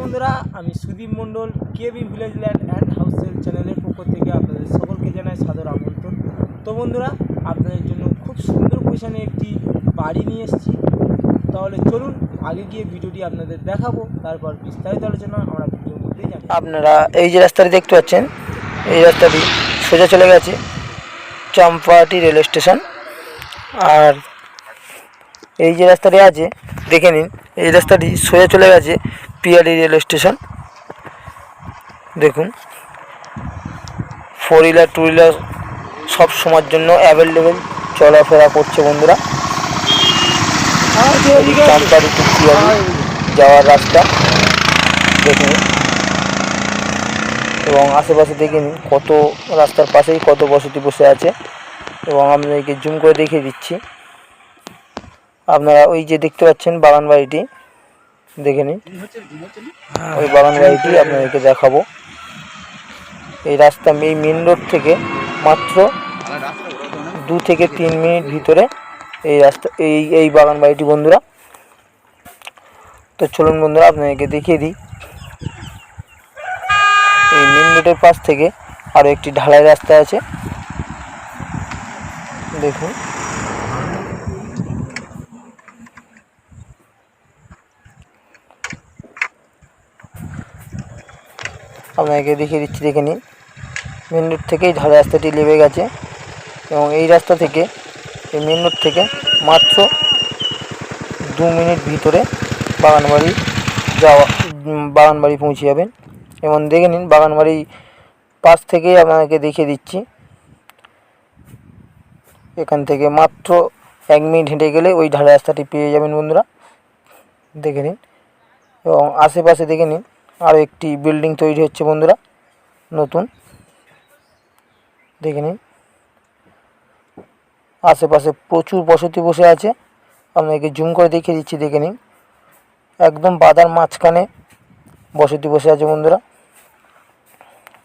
বন্ধুরা, আমি Sudip Mondal, KB village land and হাউসেল চ্যানেলের পক্ষ থেকে আপনাদের সকলকে জানাই সাদর আমন্ত্রণ। তো বন্ধুরা, আপনাদের জন্য খুব সুন্দর পজিশনে একটি বাড়ি নিয়ে এসেছি। তাহলে চলুন, আগে গিয়ে ভিডিওটি আপনাদের দেখাবো, তারপর বিস্তারিত আলোচনা আমরা ভিডিওর মধ্যেই আপনারা এই যে রাস্তাটি দেখতে পাচ্ছেন, এই রাস্তাটি সোজা চলে গেছে। Champahati rail station. আর এই যে রাস্তাটি আছে দেখে নিন এই রাস্তাটি সোজা চলে গেছে পিয়ারি রেল স্টেশন। দেখুন ফোর হুইলার টু হুইলার সব সময়ের জন্য অ্যাভেলেবেল চলাফেরা করছে বন্ধুরা। চম্পাহাটি টু পিয়ারি যাওয়ার রাস্তা। দেখুন। এবং আশেপাশে দেখে কত রাস্তার পাশেই, কত বসতি বসে আছে। এবং আপনাদেরকে জুম করে দেখিয়ে দিচ্ছি। আপনারা ওই যে দেখতে পাচ্ছেন বাগান বাড়িটি দেখে নিন। ওই বাগান বাড়িটি আপনাদেরকে দেখাবো। এই রাস্তা এই মেন রোড থেকে মাত্র দু থেকে তিন মিনিট ভিতরে এই রাস্তা, এই এই বাগান বাড়িটি বন্ধুরা। তো চলুন বন্ধুরা, আপনাদেরকে দেখিয়ে দিই। এই মেন রোডের পাশ থেকে আরও একটি ঢালাই রাস্তা আছে। দেখুন। আপনাকে দেখিয়ে দিচ্ছি, দেখে নিন। মেন রোড থেকেই ঢালাই রাস্তাটি লেবে গেছে এবং এই রাস্তা থেকে, এই মেন রোড থেকে মাত্র দু মিনিট ভিতরে বাগানবাড়ি যাওয়া বাগানবাড়ি পৌঁছে যাবেন। এবং দেখে নিন বাগানবাড়ি পাশ থেকেই আপনাকে দেখিয়ে দিচ্ছি। এখান থেকে মাত্র এক মিনিট হেঁটে গেলে ওই ঢালাই রাস্তাটি পেয়ে যাবেন বন্ধুরা। দেখে নিন এবং আশেপাশে দেখে নিন আরও একটি বিল্ডিং তৈরি হচ্ছে বন্ধুরা, নতুন। দেখে নিন, আশেপাশে প্রচুর বসতি বসে আছে। আপনাকে জুম করে দেখিয়ে দিচ্ছি, দেখে নিন। একদম বাদার মাঝখানে বসতি বসে আছে বন্ধুরা।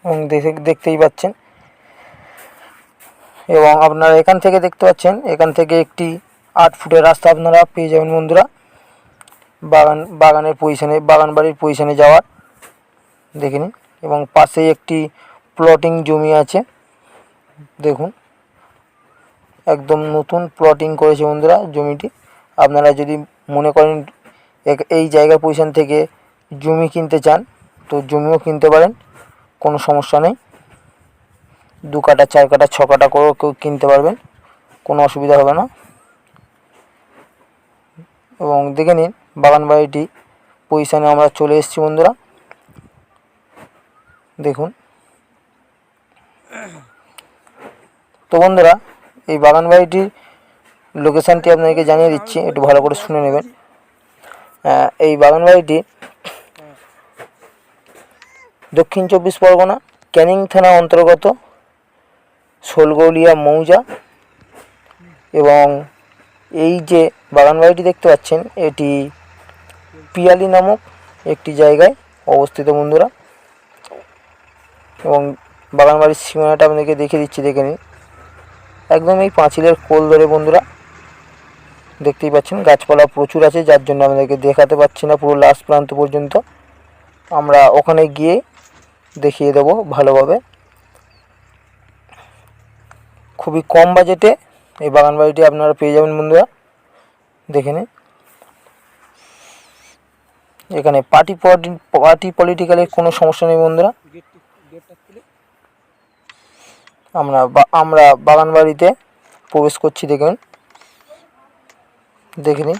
এবং দেখে দেখতেই পাচ্ছেন। এবং আপনারা এখান থেকে দেখতে পাচ্ছেন, এখান থেকে একটি আট ফুটের রাস্তা আপনারা পেয়ে যাবেন বন্ধুরা। বাগান, বাগানের পজিশনে বাগান বাড়ির পজিশনে যাওয়ার। দেখে নিন। এবং পাশেই একটি প্লটিং জমি আছে। দেখুন। একদম নতুন প্লটিং করেছে বন্ধুরা জমিটি। আপনারা যদি মনে করেন এই জায়গার পজিশন থেকে জমি কিনতে চান, তো জমিও কিনতে পারেন। কোনো সমস্যা নেই। দু কাটা, চার কাটা, ছ কাটা করেও কেউ কিনতে পারবেন, কোনো অসুবিধা হবে না। এবং দেখে নিন, বাগান বাড়িটি পজিশানে আমরা চলে এসেছি বন্ধুরা। দেখুন। তো বন্ধুরা, এই বাগান বাড়িটির লোকেশানটি আপনাদেরকে জানিয়ে দিচ্ছি, একটু ভালো করে শুনে নেবেন। এই বাগান বাড়িটি দক্ষিণ চব্বিশ পরগনা, ক্যানিং থানা অন্তর্গত, শোলগৌলিয়া, মৌজা এবং এই যে বাগান বাড়িটি দেখতে পাচ্ছেন, এটি পিয়ালি নামক একটি জায়গায় অবস্থিত বন্ধুরা। এবং বাগান বাড়ির সীমানাটা আপনাদেরকে দেখিয়ে দিচ্ছি, দেখে নিন। একদম এই পাঁচিলের কোল ধরে বন্ধুরা, দেখতেই পাচ্ছেন, গাছপালা প্রচুর আছে, যার জন্য আপনাদেরকে দেখাতে পাচ্ছি না, পুরো লাস্ট প্রান্ত পর্যন্ত। আমরা ওখানে গিয়ে দেখিয়ে দেবো ভালোভাবে। খুবই কম বাজেটে এই বাগান বাড়িটি আপনারা পেয়ে যাবেন বন্ধুরা। দেখে নিন। এখানে পার্টি পার্টি পলিটিক্যালের কোনো সমস্যা নেই বন্ধুরা। আমরা আমরা বাগান বাড়িতে প্রবেশ করছি দেখুন দেখে নিন।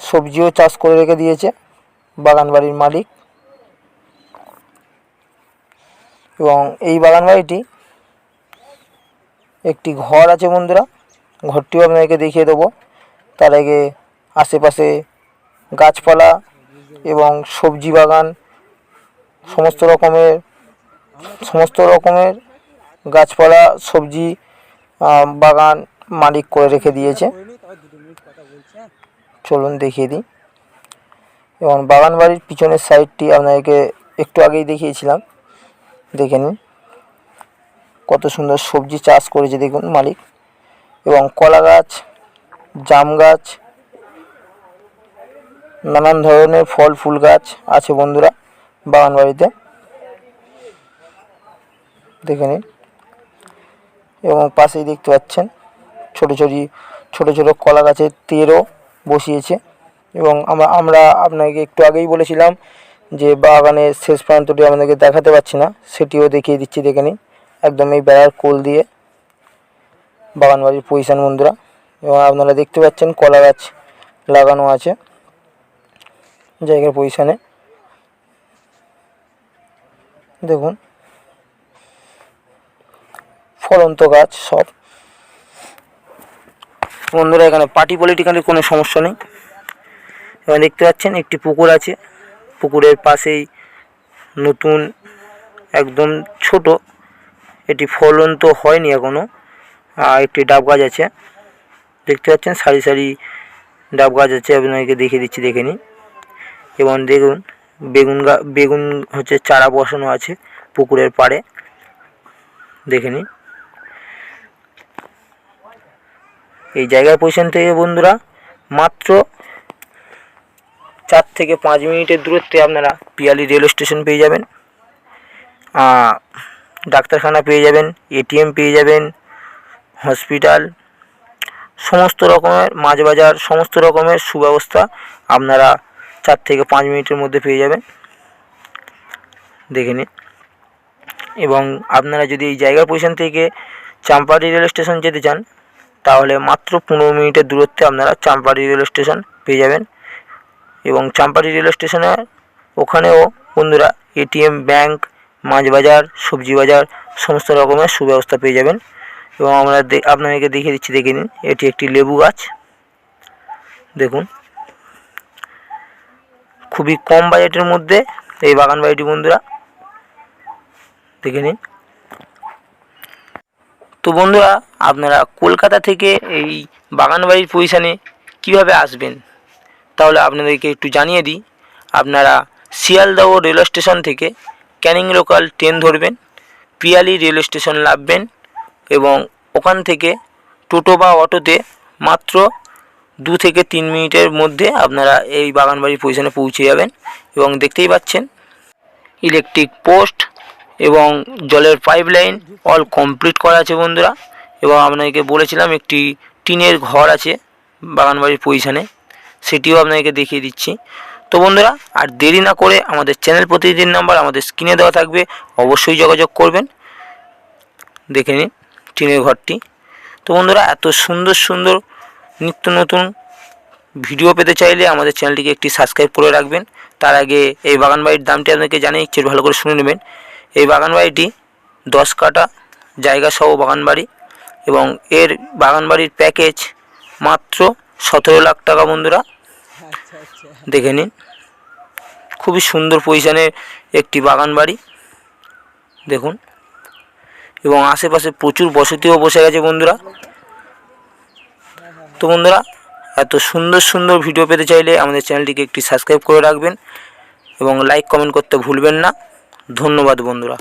সবজিও চাষ করে রেখে দিয়েছে বাগান বাড়ির মালিক। এবং এই বাগান বাড়িটি একটি ঘর আছে বন্ধুরা। ঘরটিও আপনাদেরকে দেখিয়ে দেবো। তার আগে আশেপাশে গাছপালা এবং সবজি বাগান, সমস্ত রকমের সমস্ত রকমের গাছপালা, সবজি বাগান মালিক করে রেখে দিয়েছে। চলুন দেখিয়ে দিই। এবং বাগান বাড়ির পিছনের সাইডটি আপনাদেরকে একটু আগেই দেখিয়েছিলাম। দেখে নিন। কত সুন্দর সবজি চাষ করেছে দেখুন মালিক। এবং কলা গাছ, জাম গাছ, নানান ধরনের ফল, ফুল গাছ আছে বন্ধুরা বাগান বাড়িতে। দেখে নিন। এবং পাশেই দেখতে পাচ্ছেন ছোটো ছোটি, ছোটো ছোটো কলা গাছের তেরও বসিয়েছে। এবং আমরা আমরা আপনাকে একটু আগেই বলেছিলাম যে বাগানের শেষ প্রান্তটি আপনাদেরকে দেখাতে পাচ্ছি না, সেটিও দেখিয়ে দিচ্ছি, দেখে নিন। একদম এই বেড়ার কোল দিয়ে বাগান বাড়ির পজিশন বন্ধুরা। এবং আপনারা দেখতে পাচ্ছেন কলা গাছ লাগানো আছে জায়গার পজিশনে দেখুন, ফলন্ত গাছ সব। বন্ধুরা, এখানে পার্টি পলিটিক্যালের কোনো সমস্যা নেই। এবার দেখতে পাচ্ছেন একটি পুকুর আছে। পুকুরের পাশেই নতুন, একদম ছোট। এটি ফলন্ত হয়নি এখনও আর একটি ডাব গাছ আছে। দেখতে পাচ্ছেন সারি সারি ডাব গাছ আছে। আপনাকে দেখিয়ে দিচ্ছি, দেখে নিন। এবং দেখুন, বেগুন গা, বেগুন হচ্ছে চারা বসানো আছে পুকুরের পাড়ে। দেখে নিন। এই জায়গার পজিশন থেকে বন্ধুরা, মাত্র চার থেকে পাঁচ মিনিটের দূরত্বে আপনারা পিয়ালি রেল স্টেশন পেয়ে যাবেন। ডাক্তারখানা পেয়ে যাবেন, এটিএম পেয়ে যাবেন, হসপিটাল, সমস্ত রকমের মাছ বাজার, সমস্ত রকমের সুব্যবস্থা আপনারা চার থেকে পাঁচ মিনিটের মধ্যে পেয়ে যাবেন। দেখে নিন। এবং আপনারা যদি এই জায়গার পজিশন থেকে চাম্পাটি রেল স্টেশন যেতে চান, তাহলে মাত্র পনেরো মিনিটের দূরত্বে আপনারা চাম্পাটি রেল স্টেশন পেয়ে যাবেন। এবং চাম্পাটি রেল স্টেশনে, ওখানেও বন্ধুরা এটিএম ব্যাংক মাছ বাজার সবজি বাজার সমস্ত রকমের সুব্যবস্থা পেয়ে যাবেন। এবং আমরা আপনাদেরকে দেখিয়ে দিচ্ছি, দেখে নিন, এটি একটি লেবু গাছ। দেখুন। খুবই কম বাজেটের মধ্যে এই বাগান বাড়িটি, বন্ধুরা। দেখে নিন। তো বন্ধুরা, আপনারা কলকাতা থেকে এই বাগান বাড়ির পজিশানে কীভাবে আসবেন? তাহলে আপনাদেরকে একটু জানিয়ে দিই। আপনারা শিয়ালদহ রেল স্টেশন থেকে ক্যানিং লোকাল ট্রেন ধরবেন, পিয়ালি রেল স্টেশন নামবেন এবং ওখান থেকে টোটো বা অটোতে মাত্র দু থেকে তিন মিনিটের মধ্যে আপনারা এই বাগানবাড়ির পজিশনে পৌঁছে যাবেন এবং দেখতেই পাচ্ছেন ইলেকট্রিক পোস্ট এবং জলের পাইপ লাইন অল কমপ্লিট করা আছে বন্ধুরা। এবং আপনাদেরকে বলেছিলাম একটি টিনের ঘর আছে বাগানবাড়ির পজিশনে সেটিও আপনাদেরকে দেখিয়ে দিচ্ছি। তো বন্ধুরা, আর দেরি না করে আমাদের চ্যানেল প্রতিদিন নাম্বার আমাদের স্ক্রিনে দেওয়া থাকবে, অবশ্যই যোগাযোগ করবেন। দেখে নিন টিনের ঘরটি। তো বন্ধুরা, এত সুন্দর সুন্দর নিত্য নতুন ভিডিও পেতে চাইলে আমাদের চ্যানেলটিকে একটি সাবস্ক্রাইব করে রাখবেন। তার আগে এই বাগান বাড়ির দামটি আপনাকে জানিয়ে একটু ভালো করে শুনে নেবেন। এই বাগান বাড়িটি দশ কাটা জায়গা সহ বাগান বাড়ি এবং এর বাগান বাড়ির প্যাকেজ মাত্র সতেরো লাখ টাকা বন্ধুরা। আচ্ছা আচ্ছা। দেখে নিন। খুবই সুন্দর পজিশনের একটি বাগান বাড়ি। দেখুন। এবং আশেপাশে প্রচুর বসতিও বসে গেছে বন্ধুরা। তো বন্ধুরা এত সুন্দর সুন্দর ভিডিও পেতে চাইলে আমাদের চ্যানেলটিকে একটি সাবস্ক্রাইব করে রাখবেন এবং লাইক কমেন্ট করতে ভুলবেন না। ধন্যবাদ বন্ধুরা।